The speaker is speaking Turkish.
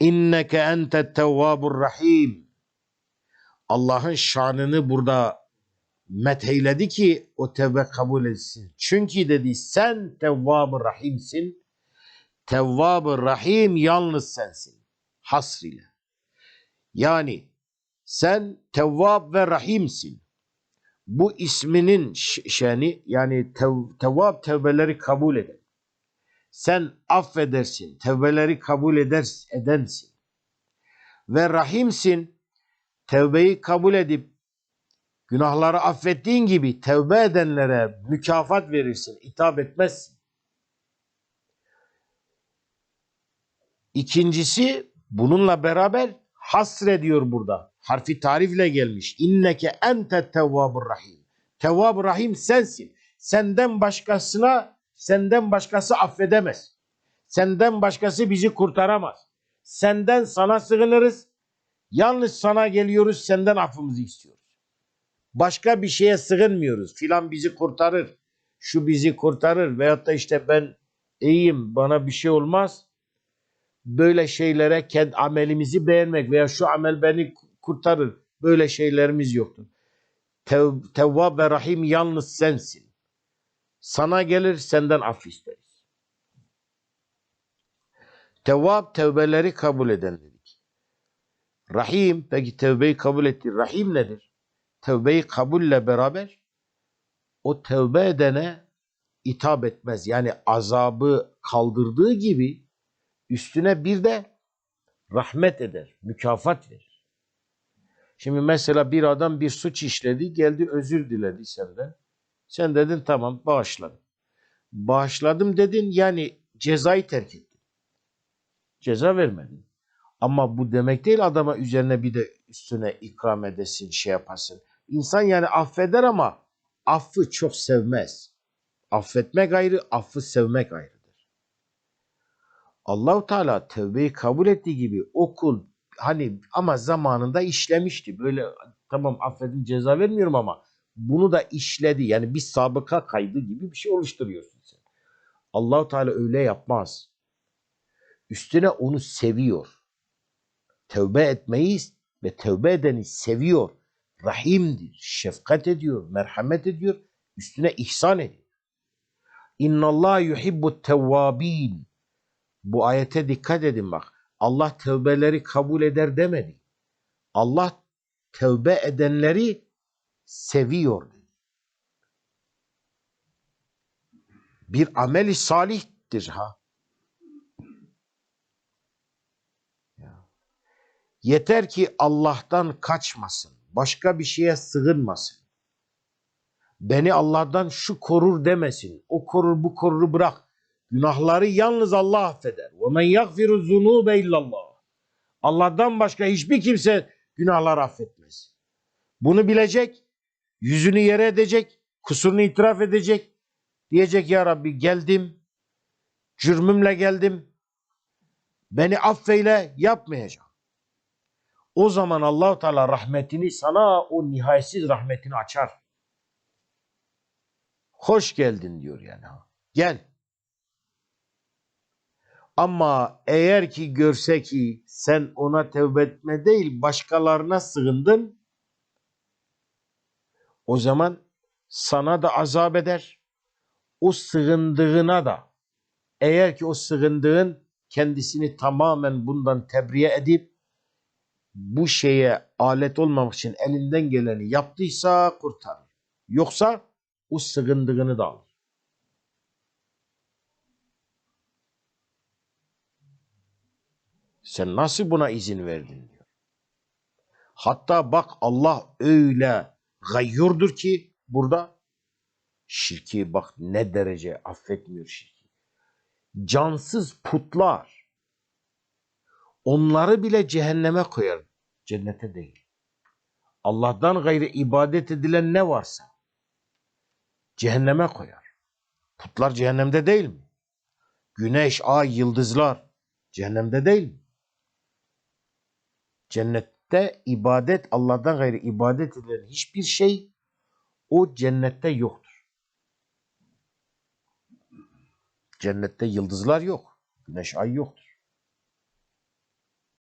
İnneke entet tevvabur rahim. Allah'ın şanını burada metheyledi ki o tevbe kabul etsin. Çünkü dedi sen tevvab rahimsin. tevvab rahim yalnız sensin. Hasriyle. Yani sen tevvab ve rahimsin. Bu isminin şeni yani tev- tevvab tevbeleri kabul eden. Sen affedersin, tevbeleri kabul eder, edensin. Ve rahimsin, tevbeyi kabul edip günahları affettiğin gibi tevbe edenlere mükafat verirsin, hitap etmezsin. İkincisi bununla beraber hasrediyor burada. Harfi tarifle gelmiş. İnneke ente tevvabur rahim. Tevvabur rahim sensin. Senden başkasına senden başkası affedemez. Senden başkası bizi kurtaramaz. Senden sana sığınırız. Yalnız sana geliyoruz, senden affımızı istiyoruz. Başka bir şeye sığınmıyoruz. Filan bizi kurtarır. Şu bizi kurtarır. Veyahut da işte ben iyiyim, bana bir şey olmaz. Böyle şeylere kendi amelimizi beğenmek veya şu amel beni kurtarır. Böyle şeylerimiz yoktur. Tev ve Rahim yalnız sensin. Sana gelir senden af isteriz. Tevvab tevbeleri kabul eden dedik. Rahim peki tevbeyi kabul etti. Rahim nedir? Tevbeyi kabulle beraber o tevbe edene itap etmez. Yani azabı kaldırdığı gibi üstüne bir de rahmet eder, mükafat verir. Şimdi mesela bir adam bir suç işledi, geldi özür diledi senden. Sen dedin tamam bağışladım. Bağışladım dedin yani cezayı terk ettin. Ceza vermedin. Ama bu demek değil adama üzerine bir de üstüne ikram edesin, şey yapasın. İnsan yani affeder ama affı çok sevmez. Affetmek ayrı, affı sevmek ayrıdır. Allahu Teala tövbeyi kabul ettiği gibi o kul hani ama zamanında işlemişti. Böyle tamam affedin ceza vermiyorum ama bunu da işledi. Yani bir sabıka kaydı gibi bir şey oluşturuyorsun sen. Allahu Teala öyle yapmaz. Üstüne onu seviyor. Tövbe etmeyi ve tövbe edeni seviyor. Rahimdir, şefkat ediyor, merhamet ediyor, üstüne ihsan ediyor. İnna Allah yuhibbu tevvabin. Bu ayete dikkat edin bak. Allah tövbeleri kabul eder demedi. Allah tövbe edenleri seviyor. Bir ameli salihtir ha. Yeter ki Allah'tan kaçmasın. Başka bir şeye sığınmasın. Beni Allah'tan şu korur demesin. O korur bu koruru bırak. Günahları yalnız Allah affeder. Men yagfiru zunube illallah. Allah'tan başka hiçbir kimse günahları affetmez. Bunu bilecek, yüzünü yere edecek, kusurunu itiraf edecek. Diyecek ya Rabbi geldim, cürmümle geldim. Beni affeyle yapmayacağım. O zaman Allahu Teala rahmetini sana o nihayetsiz rahmetini açar. Hoş geldin diyor yani. Gel. Ama eğer ki görse ki sen ona tevbe etme değil başkalarına sığındın o zaman sana da azap eder. O sığındığına da eğer ki o sığındığın kendisini tamamen bundan tebriye edip bu şeye alet olmamak için elinden geleni yaptıysa kurtarır. Yoksa o sığındığını da alır. Sen nasıl buna izin verdin diyor. Hatta bak Allah öyle gayyurdur ki burada şirki bak ne derece affetmiyor şirki. Cansız putlar onları bile cehenneme koyar. Cennete değil. Allah'tan gayrı ibadet edilen ne varsa cehenneme koyar. Putlar cehennemde değil mi? Güneş, ay, yıldızlar cehennemde değil mi? Cennette ibadet Allah'tan gayrı ibadet edilen hiçbir şey o cennette yoktur. Cennette yıldızlar yok. Güneş ay yoktur.